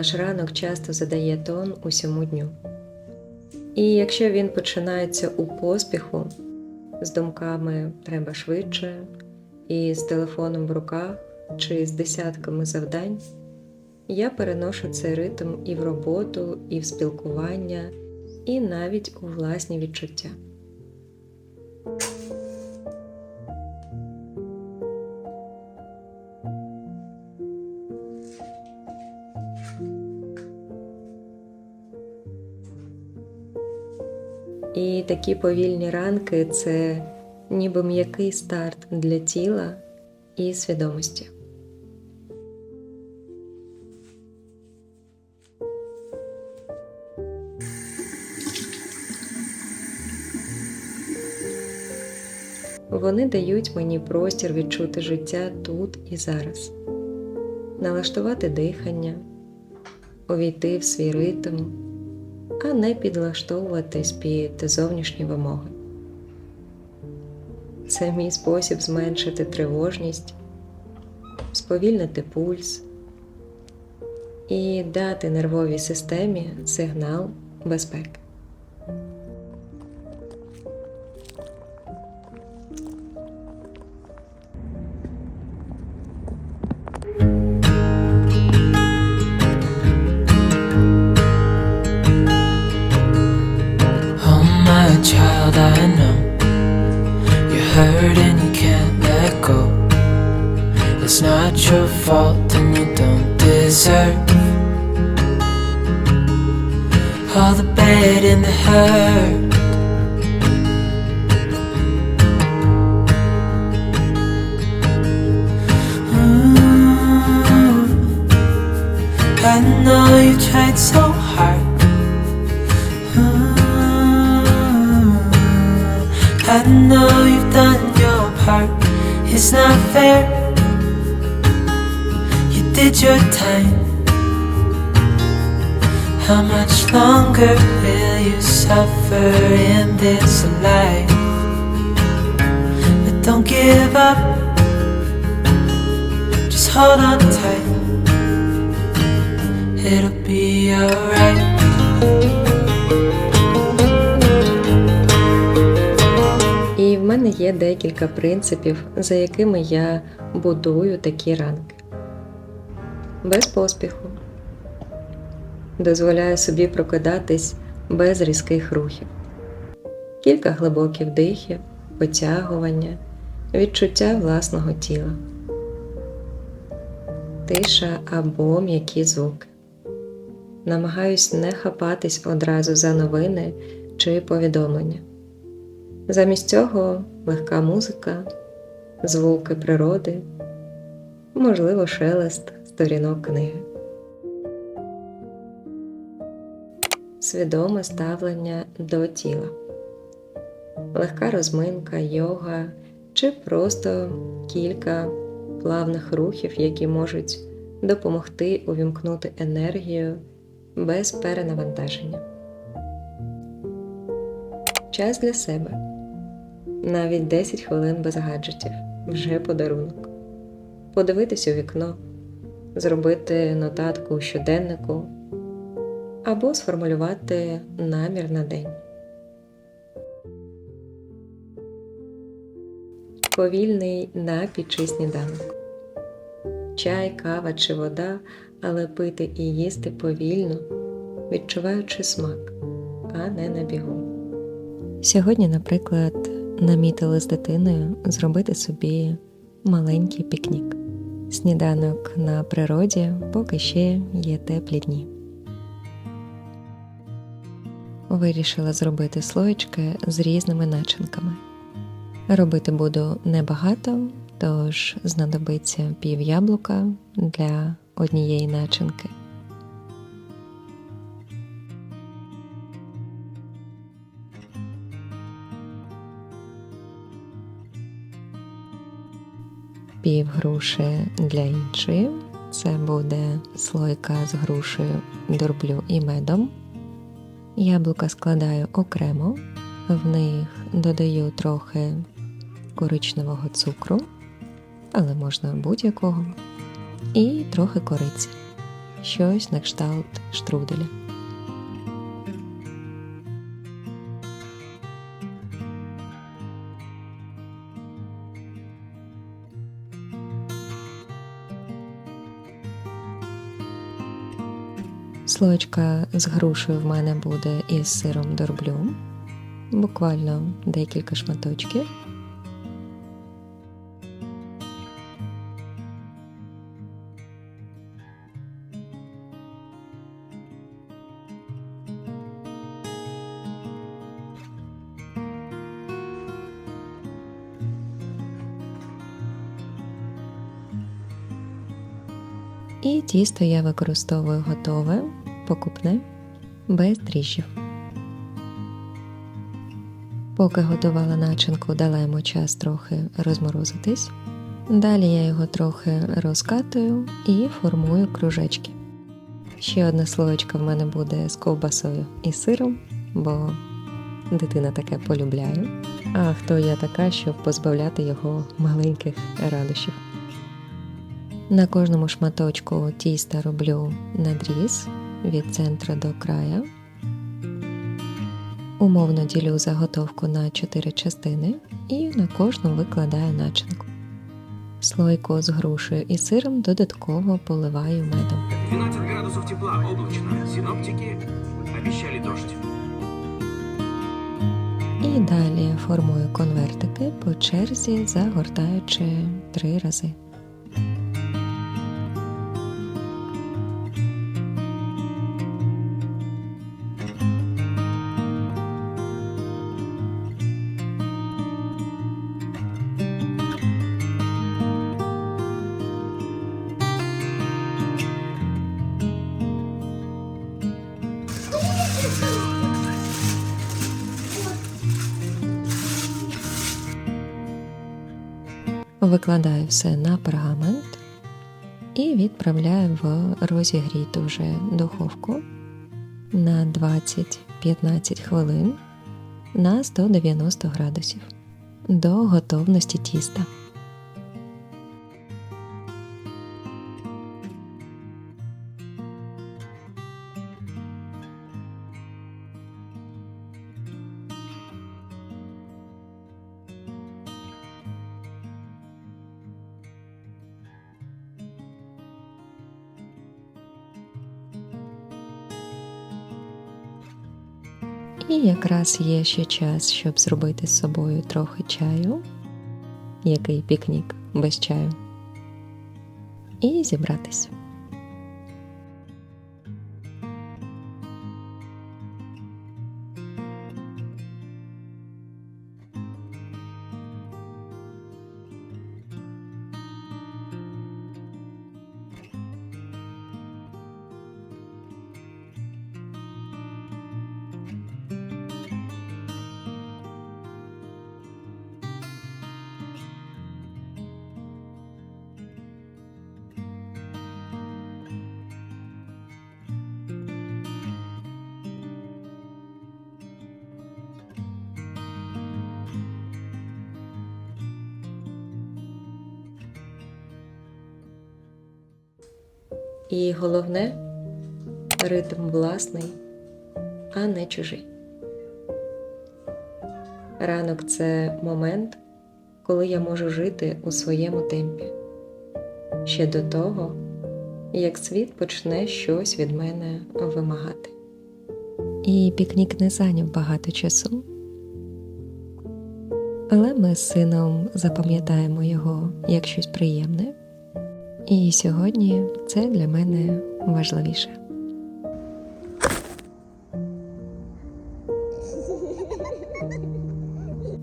Наш ранок часто задає тон усьому дню. І якщо він починається у поспіху, з думками треба швидше, і з телефоном в руках чи з десятками завдань, я переношу цей ритм і в роботу, і в спілкування, і навіть у власні відчуття. І такі повільні ранки це ніби м'який старт для тіла і свідомості. Вони дають мені простір відчути життя тут і зараз, налаштувати дихання, увійти в свій ритм, а не підлаштовуватись під зовнішні вимоги. Це мій спосіб зменшити тривожність, сповільнити пульс і дати нервовій системі сигнал безпеки. Hurt and you can't let go. It's not your fault and you don't deserve all the bad and the hurt. Ooh, I know you tried so your time. How much longer will you suffer in this life? But don't give up. Just hold on tight. It'll be alright. І в мене є декілька принципів, за якими я будую такі ранки. Без поспіху. Дозволяю собі прокидатись без різких рухів. Кілька глибоких вдихів, потягування, відчуття власного тіла, тиша або м'які звуки. Намагаюсь не хапатись одразу за новини чи повідомлення. Замість цього легка музика, звуки природи, можливо, шелест сторінок книги. Свідоме ставлення до тіла, легка розминка, йога чи просто кілька плавних рухів, які можуть допомогти увімкнути енергію без перенавантаження. Час для себе. Навіть 10 хвилин без гаджетів вже подарунок. Подивитись у вікно, зробити нотатку у щоденнику або сформулювати намір на день. Повільний напій чи сніданок. Чай, кава чи вода, але пити і їсти повільно, відчуваючи смак, а не на бігу. Сьогодні, наприклад, намітили з дитиною зробити собі маленький пікнік. Сніданок на природі, поки ще є теплі дні. Вирішила зробити слоєчки з різними начинками. Робити буду небагато, тож знадобиться пів яблука для однієї начинки. Пів груші для іншої. Це буде слойка з грушею, дроблю і медом. Яблука складаю окремо, в них додаю трохи коричневого цукру, але можна будь-якого, і трохи кориці. щось на кшталт штруделя. Слоєчка з грушею в мене буде із сиром дорблю. Буквально декілька шматочків. І тісто я використовую готове, покупне, без дріжджів. Поки готувала начинку, дала йому час трохи розморозитись. Далі я його трохи розкатую і формую кружечки. Ще одна слоєчка в мене буде з ковбасою і сиром, бо дитина таке полюбляє. А хто я така, щоб позбавляти його маленьких радощів. На кожному шматочку тіста роблю надріз від центру до краю. Умовно ділю заготовку на 4 частини і на кожну викладаю начинку. Слойку з грушею і сиром додатково поливаю медом. 12 градусов тепла, облачно. Синоптики обещали дождь. І далі формую конвертики по черзі, загортаючи три рази. Викладаю все на пергамент і відправляю в розігріту вже духовку на 20-15 хвилин на 190 градусів до готовності тіста. І якраз є ще час, щоб зробити з собою трохи чаю, який пікнік без чаю, і зібратись. І головне ритм власний, а не чужий. Ранок це момент, коли я можу жити у своєму темпі. Ще до того, як світ почне щось від мене вимагати. І пікнік не зайняв багато часу. Але ми з сином запам'ятаємо його як щось приємне. І сьогодні це для мене важливіше.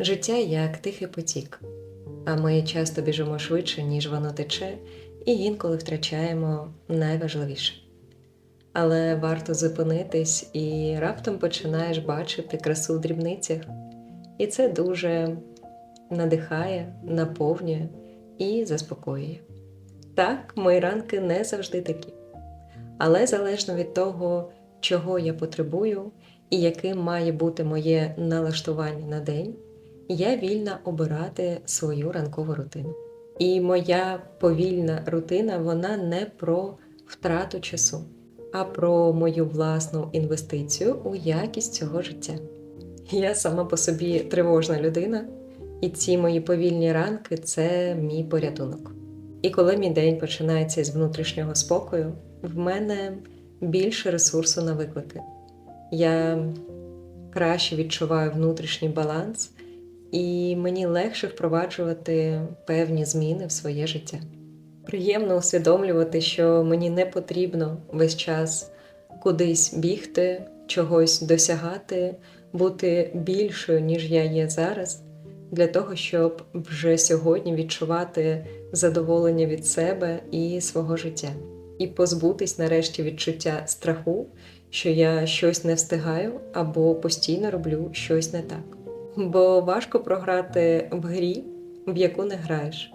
Життя як тихий потік, а ми часто біжимо швидше, ніж воно тече, і інколи втрачаємо найважливіше. Але варто зупинитись і раптом починаєш бачити красу в дрібницях. І це дуже надихає, наповнює і заспокоює. Так, мої ранки не завжди такі. Але залежно від того, чого я потребую і яким має бути моє налаштування на день, я вільна обирати свою ранкову рутину. І моя повільна рутина вона не про втрату часу, а про мою власну інвестицію у якість цього життя. Я сама по собі тривожна людина, і ці мої повільні ранки це мій порятунок. І коли мій день починається з внутрішнього спокою, в мене більше ресурсу на виклики. Я краще відчуваю внутрішній баланс, і мені легше впроваджувати певні зміни в своє життя. Приємно усвідомлювати, що мені не потрібно весь час кудись бігти, чогось досягати, бути більшою, ніж я є зараз, для того, щоб вже сьогодні відчувати задоволення від себе і свого життя, і позбутись нарешті відчуття страху, що я щось не встигаю або постійно роблю щось не так. Бо важко програти в грі, в яку не граєш.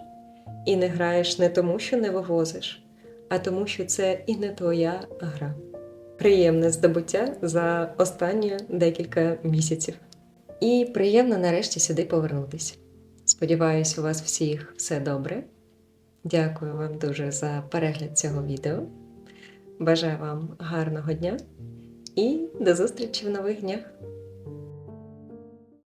І не граєш не тому, що не вивозиш, а тому, що це і не твоя гра. Приємне здобуття за останні декілька місяців. І приємно нарешті сюди повернутися. Сподіваюсь, у вас всіх все добре. Дякую вам дуже за перегляд цього відео. Бажаю вам гарного дня і до зустрічі в нових днях!